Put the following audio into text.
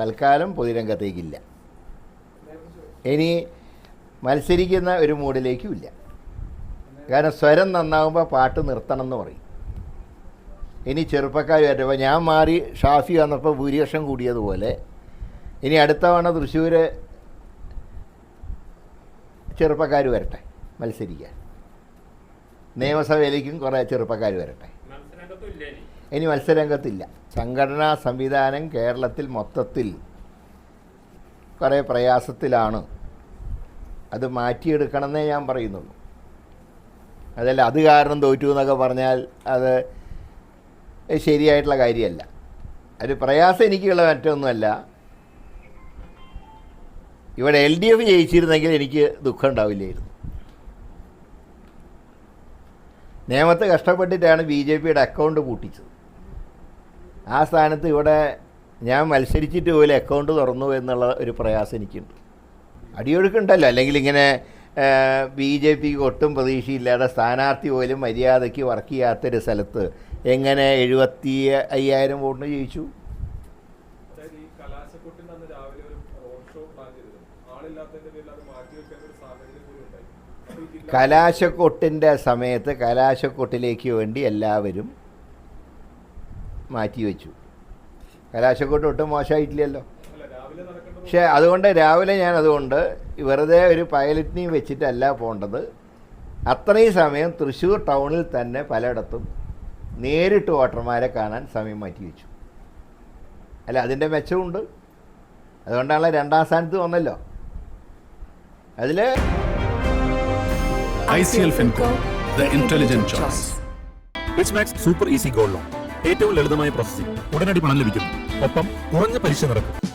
തൽക്കാലം പൊതുരംഗത്തേക്കില്ല. ഇനി മത്സരിക്കുന്ന ഒരു മൂഡിലേക്കും ഇല്ല. കാരണം സ്വരം നന്നാവുമ്പോൾ പാട്ട് നിർത്തണം എന്ന് പറയും. ഇനി ചെറുപ്പക്കാർ വരുമ്പോൾ ഞാൻ മാറി ഷാഫി വന്നപ്പോൾ ഭൂരിപക്ഷം കൂടിയതുപോലെ ഇനി അടുത്ത തവണ തൃശ്ശൂർ ചെറുപ്പക്കാർ വരട്ടെ മത്സരിക്കാൻ. നിയമസഭയിലേക്കും കുറേ ചെറുപ്പക്കാർ വരട്ടെ. ഇനി മത്സരരംഗത്തില്ല. സംഘടനാ സംവിധാനം കേരളത്തിൽ മൊത്തത്തിൽ കുറേ പ്രയാസത്തിലാണ്. അത് മാറ്റിയെടുക്കണമെന്നേ ഞാൻ പറയുന്നുള്ളൂ. അതല്ല അത് കാരണം തോറ്റു എന്നൊക്കെ പറഞ്ഞാൽ അത് ശരിയായിട്ടുള്ള കാര്യമല്ല. ഒരു പ്രയാസം എനിക്കുള്ള മറ്റൊന്നുമല്ല. ഇവിടെ എൽ ഡി എഫ് ജയിച്ചിരുന്നെങ്കിൽ എനിക്ക് ദുഃഖം ഉണ്ടാവില്ലായിരുന്നു. നിയമത്തെ കഷ്ടപ്പെട്ടിട്ടാണ് ബി ജെ പിയുടെ അക്കൗണ്ട് പൂട്ടിച്ചത്. ആ സ്ഥാനത്ത് ഇവിടെ ഞാൻ മത്സരിച്ചിട്ട് പോലും അക്കൗണ്ട് തുറന്നു എന്നുള്ള ഒരു പ്രയാസം എനിക്കുണ്ട് അടിയൊഴുക്കുണ്ടല്ലോ. അല്ലെങ്കിൽ ഇങ്ങനെ ബി ജെ പിക്ക് ഒട്ടും പ്രതീക്ഷയില്ലാതെ സ്ഥാനാർത്ഥി പോലും മര്യാദയ്ക്ക് വർക്ക് ചെയ്യാത്തൊരു സ്ഥലത്ത് എങ്ങനെ എഴുപത്തി അയ്യായിരം വോട്ടിന് ജയിച്ചു? കലാശക്കൊട്ടിന്റെ സമയത്ത് കലാശക്കൊട്ടിലേക്ക് വേണ്ടി എല്ലാവരും മാറ്റിവെച്ചു. കലാശക്കോട്ട് ഒട്ടും മോശമായിട്ടില്ലല്ലോ. അല്ല രാവിലെ നടക്കേണ്ടത് പക്ഷേ അതുകൊണ്ട് രാവിലെ ഞാൻ അതുകൊണ്ട് വെറുതെ ഒരു പൈലറ്റിനെയും വെച്ചിട്ടല്ല പോകേണ്ടത് അത്രയും സമയം തൃശ്ശൂർ ടൗണിൽ തന്നെ പലയിടത്തും നേരിട്ട് വോട്ടർമാരെ കാണാൻ സമയം മാറ്റി വെച്ചു അല്ല അതിന്റെ മെച്ചമുണ്ട്. അതുകൊണ്ടാണല്ലോ രണ്ടാം സ്ഥാനത്ത് വന്നല്ലോ. അതിൽ ICL Finco, the intelligent choice. Which makes super easy gold loan ഏറ്റവും ലളിതമായ പ്രോസസ്സിംഗ് ഉടനടി പണം ലഭിക്കുന്നു. ഒപ്പം കുറഞ്ഞ പലിശ നിരക്ക്.